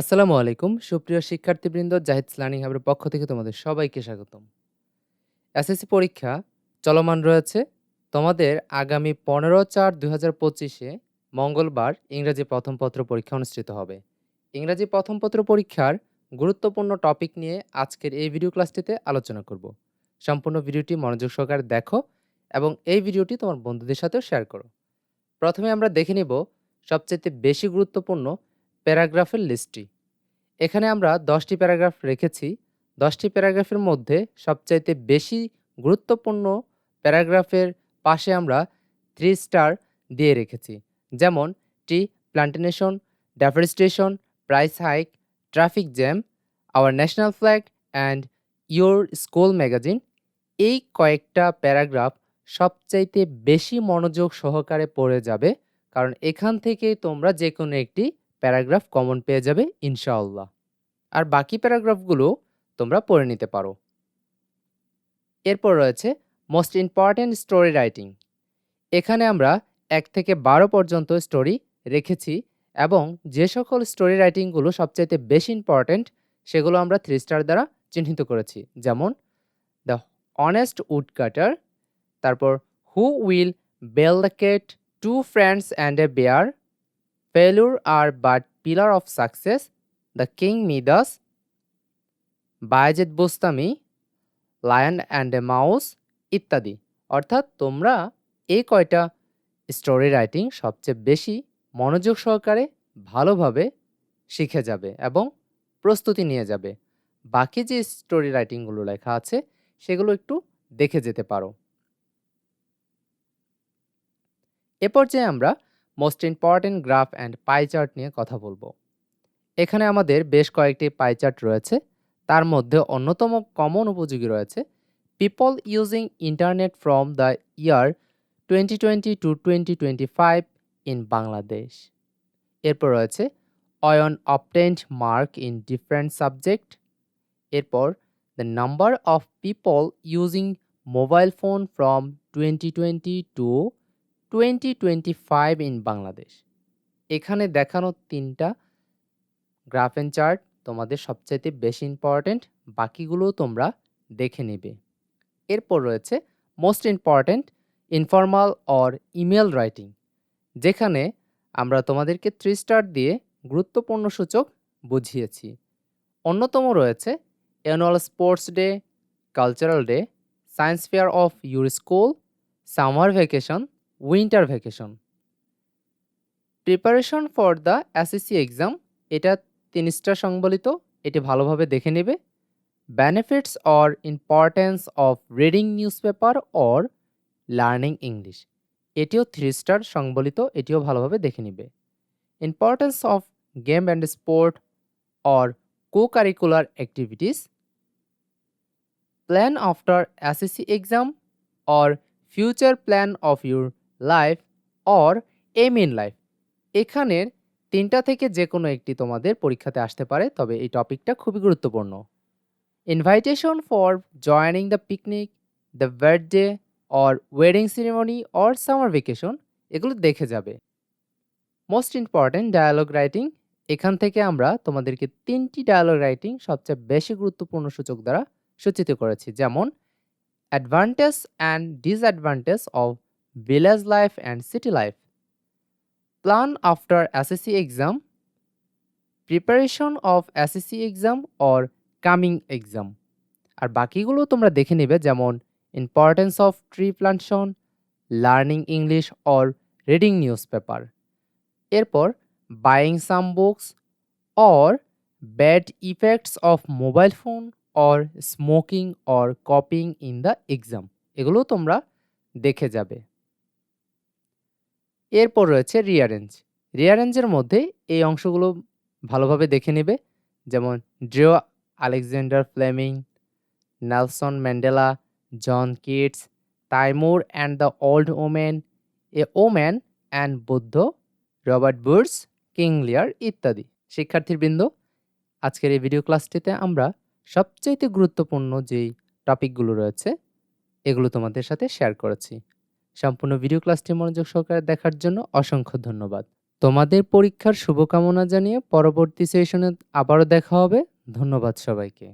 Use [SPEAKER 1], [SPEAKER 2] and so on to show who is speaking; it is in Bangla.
[SPEAKER 1] আসসালামু আলাইকুম। সুপ্রিয় শিক্ষার্থীবৃন্দ, জাহিদ লার্নিং হাবের পক্ষ থেকে তোমাদের সবাইকে স্বাগতম। এসএসসি পরীক্ষা চলমান রয়েছে। তোমাদের আগামী পনেরো চার দুই হাজার পঁচিশে মঙ্গলবার ইংরাজি প্রথম পত্র পরীক্ষা অনুষ্ঠিত হবে। ইংরাজি প্রথম পত্র পরীক্ষার গুরুত্বপূর্ণ টপিক নিয়ে আজকের এই ভিডিও ক্লাসটিতে আলোচনা করব। সম্পূর্ণ ভিডিওটি মনোযোগ সহকারে দেখো এবং এই ভিডিওটি তোমার বন্ধুদের সাথেও শেয়ার করো। প্রথমে আমরা দেখে নিব সবচেয়ে বেশি গুরুত্বপূর্ণ প্যারাগ্রাফের লিস্টটি। এখানে আমরা দশটি প্যারাগ্রাফ রেখেছি। দশটি প্যারাগ্রাফের মধ্যে সবচাইতে বেশি গুরুত্বপূর্ণ প্যারাগ্রাফের পাশে আমরা থ্রি স্টার দিয়ে রেখেছি। যেমন tea plantation deforestation price hike traffic jam our national flag and your school magazine এই কয়েকটা প্যারাগ্রাফ সবচাইতে বেশি মনোযোগ সহকারে পড়ে যাবে, কারণ এখান থেকে তোমরা যে কোনো একটি প্যারাগ্রাফ কমন পেয়ে যাবে, ইনশাআল্লাহ। আর বাকি প্যারাগ্রাফগুলো তোমরা পড়ে নিতে পারো। এরপর রয়েছে মোস্ট ইম্পর্ট্যান্ট স্টোরি রাইটিং এখানে আমরা এক থেকে বারো পর্যন্ত স্টোরি রেখেছি এবং যে সকল স্টোরি রাইটিংগুলো সবচাইতে বেশি ইম্পর্ট্যান্ট সেগুলো আমরা থ্রি স্টার দ্বারা চিহ্নিত করেছি। যেমন দ্য অনেস্ট উড কাটার তারপর who will bell the cat two friends and a bear failure are but pillar of success the king Midas Bayazid Bostami lion and a mouse ইত্যাদি। অর্থাৎ তোমরা এই কয়টা স্টোরি রাইটিং সবচেয়ে বেশি মনোযোগ সহকারে ভালোভাবে শিখে যাবে এবং প্রস্তুতি নিয়ে যাবে। বাকি যে স্টোরি রাইটিংগুলো লেখা আছে, সেগুলো একটু দেখে যেতে পারো। এ পর্যায়ে আমরা most important graph and pie chart নিয়ে কথা বলব। এখানে আমাদের বেশ কয়েকটি পাই চার্ট রয়েছে, তার মধ্যে অন্যতম কমন উপযোগী রয়েছে people using internet from the year twenty twenty two twenty twenty five in Bangladesh এরপর রয়েছে Ayon obtained mark in different subject এরপর the number of people using mobile phone from twenty twenty two twenty twenty five in Bangladesh এখানে দেখানো তিনটা গ্রাফ অ্যান্ড চার্ট তোমাদের সবচাইতে বেশি ইম্পর্ট্যান্ট বাকিগুলোও তোমরা দেখে নেবে। এরপর রয়েছে most important informal or email writing যেখানে আমরা তোমাদেরকে থ্রি স্টার দিয়ে গুরুত্বপূর্ণ সূচক বুঝিয়েছি। অন্যতম রয়েছে annual sports day cultural day science fair of your school summer vacation winter vacation preparation for the SSC exam এটা তিন স্টার সংবলিত, এটি ভালোভাবে দেখে নেবে। Benefits or importance of reading news paper or learning English এটিও থ্রি স্টার সংবলিত, এটিও ভালোভাবে দেখে নিবে। Importance of game and sport or co curricular activities plan after SSC exam or future plan of your life or aim in life. এখানের তিনটা থেকে যে কোনো একটি তোমাদের পরীক্ষাতে আসতে পারে, তবে এই টপিকটা খুবই গুরুত্বপূর্ণ। Invitation for joining the picnic the birthday or wedding ceremony or summer vacation এগুলো দেখে যাবে। মোস্ট ইম্পর্ট্যান্ট ডায়ালগ রাইটিং এখান থেকে আমরা তোমাদেরকে তিনটি ডায়ালগ রাইটিং সবচেয়ে বেশি গুরুত্বপূর্ণ সূচক দ্বারা সূচিত করেছি, যেমন advantage and disadvantage of village life and city life plan after SSC exam preparation of SSC exam or coming exam আর বাকিগুলো তোমরা দেখে নেবে, যেমন importance of tree plantation learning English or reading news paper এরপর buying some books or bad effects of mobile phone or smoking or copying in the exam এগুলো তোমরা দেখে যাবে। এরপর রয়েছে রিয়ারেঞ্জ রিয়ারেঞ্জের মধ্যে এই অংশগুলো ভালোভাবে দেখে নেবে। যেমন ড্রিও Alexander Fleming Nelson Mandela John Keats Taimur and the old woman a woman and Buddha Robert Bruce King Lear ইত্যাদি। শিক্ষার্থীবৃন্দ, আজকের এই ভিডিও ক্লাসটিতে আমরা সবচাইতে গুরুত্বপূর্ণ যেই টপিকগুলো রয়েছে, এগুলো তোমাদের সাথে শেয়ার করেছি। সম্পূর্ণ ভিডিও ক্লাসটি মনোযোগ সহকারে দেখার জন্য অসংখ্য ধন্যবাদ তোমাদের পরীক্ষার শুভকামনা জানিয়ে পরবর্তী সেশনে আবারও দেখা হবে। ধন্যবাদ সবাইকে।